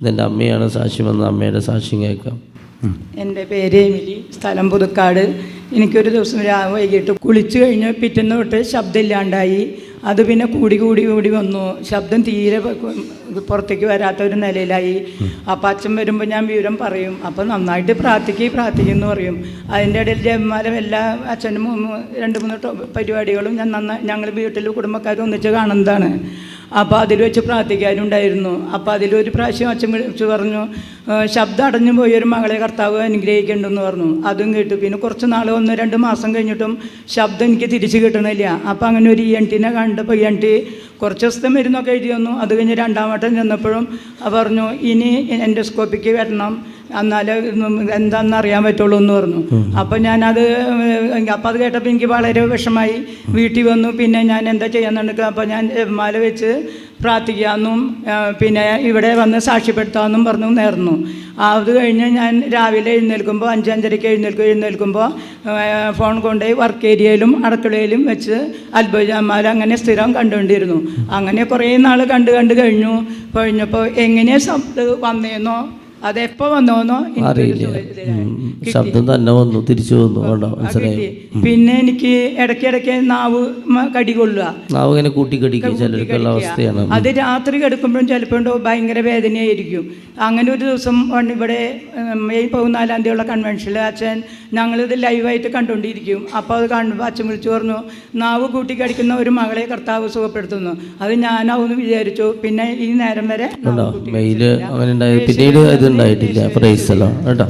ഇതെന്റെ അമ്മയാണ് സാക്ഷി വന്ന അമ്മയുടെ സാക്ഷ്യം കേൾക്കാം. എന്റെ പേര് എമിലി സ്ഥലം പുതുക്കാട്. എനിക്കൊരു ദിവസം രാവിലെ വൈകിട്ട് കുളിച്ചു കഴിഞ്ഞ് പിറ്റേന്ന് തൊട്ട് ശബ്ദമില്ലാണ്ടായി. അത് പിന്നെ കൂടി കൂടി കൂടി വന്നു. ശബ്ദം തീരെ പുറത്തേക്ക് വരാത്ത ഒരു നിലയിലായി. അപ്പം അച്ഛൻ വരുമ്പോൾ ഞാൻ വിവരം പറയും. അപ്പം നന്നായിട്ട് പ്രാർത്ഥിക്കുക പ്രാർത്ഥിക്കും എന്ന് പറയും. അതിന്റെ ഇടയിൽ ജന്മാലം എല്ലാ അച്ഛനും രണ്ട് മൂന്ന് പരിപാടികളും ഞാൻ നന്നായി ഞങ്ങൾ വീട്ടിൽ കുടുംബക്കാരും ഒന്നിച്ച് കാണുന്നതാണ്. അപ്പോൾ അതിൽ വെച്ച് പ്രാർത്ഥിക്കാനുണ്ടായിരുന്നു. അപ്പോൾ അതിലൊരു പ്രാവശ്യം അച്ഛൻ വിളിച്ച് പറഞ്ഞു "ആ, ശബ്ദം അടഞ്ഞു ഒരു മകളെ കർത്താവ് അനുഗ്രഹിക്കേണ്ടെന്ന് പറഞ്ഞു. അതും കേട്ടു. പിന്നെ കുറച്ച് നാൾ ഒന്ന് രണ്ട് മാസം കഴിഞ്ഞിട്ടും ശബ്ദം എനിക്ക് തിരിച്ചു കിട്ടണില്ല. അപ്പോൾ അങ്ങനെ ഒരു ഇ എൻ ടിനെ കണ്ടപ്പോൾ ഇ എൻ ടി കുറച്ച് ദിവസത്തെ മരുന്നൊക്കെ എഴുതി വന്നു അത് കഴിഞ്ഞ് രണ്ടാം വട്ടം ചെന്നപ്പോഴും പറഞ്ഞു ഇനി എൻഡോസ്കോപ്പിക്ക് വരണം. എന്നാലേ എന്താണെന്ന് അറിയാൻ പറ്റുള്ളൂ എന്ന് പറഞ്ഞു. അപ്പം ഞാനത് അപ്പം അത് കേട്ടപ്പോൾ എനിക്ക് വളരെ വിഷമായി. വീട്ടിൽ വന്നു പിന്നെ ഞാൻ എന്താ ചെയ്യാന്നുണ്ടെങ്കിൽ അപ്പം ഞാൻ മാല വെച്ച് പ്രാർത്ഥിക്കാമെന്നും പിന്നെ ഇവിടെ വന്ന് സാക്ഷ്യപ്പെടുത്താമെന്നും പറഞ്ഞു നേർന്നു. അത് കഴിഞ്ഞ് ഞാൻ രാവിലെ എഴുന്നേൽക്കുമ്പോൾ അഞ്ചഞ്ചരയ്ക്ക് എഴുന്നേൽക്കും എഴുന്നേൽക്കുമ്പോൾ ഫോൺ കൊണ്ടുപോയി വർക്ക് ഏരിയയിലും അടുക്കളയിലും വെച്ച് അത്ഭുതമാല അങ്ങനെ സ്ഥിരം കണ്ടുകൊണ്ടിരുന്നു. അങ്ങനെ കുറേ നാൾ കണ്ട് കണ്ട് കഴിഞ്ഞു. കഴിഞ്ഞപ്പോൾ എങ്ങനെ ശബ്ദം വന്നേന്നോ? അതെപ്പോൾ വന്നോന്നോ? അറിയില്ല. ശബ്ദം തന്നെ വന്നു തിരിച്ചു വന്നു. കണ്ടോ മനസ്സിലായി. പിന്നെ എനിക്ക് ഇടയ്ക്കിടയ്ക്ക് നാവ് കടി കൊള്ളുക. നാവ് ഇങ്ങനെ കൂട്ടിക്കടിക്കുക ചിലർക്കുള്ള അവസ്ഥയാണ്. അത് രാത്രി കിടക്കുമ്പോഴും ചിലപ്പോൾ ഭയങ്കര വേദനയായിരിക്കും. അങ്ങനെ ഒരു ദിവസം ഇവിടെ മെയ് പതിനാലാം തീയതിയുള്ള കൺവെൻഷനിൽ അച്ഛൻ ഞങ്ങളിത് ലൈവായിട്ട് കണ്ടുകൊണ്ടിരിക്കും. അപ്പോൾ അത് കാണുമ്പോൾ അച്ഛൻ വിളിച്ചു പറഞ്ഞു നാവ് കൂട്ടി കടിക്കുന്ന ഒരു മകളെ കർത്താവ് സുഖപ്പെടുത്തുന്നു. അത് ഞാനാവുമെന്ന് വിചാരിച്ചു. പിന്നെ ഈ നേരം വരെ കൂട്ടി മെയിൽ അങ്ങനെ പിന്നീട് ഇത് ഉണ്ടായിട്ടില്ല. പ്രൈസല്ലോ കേട്ടോ?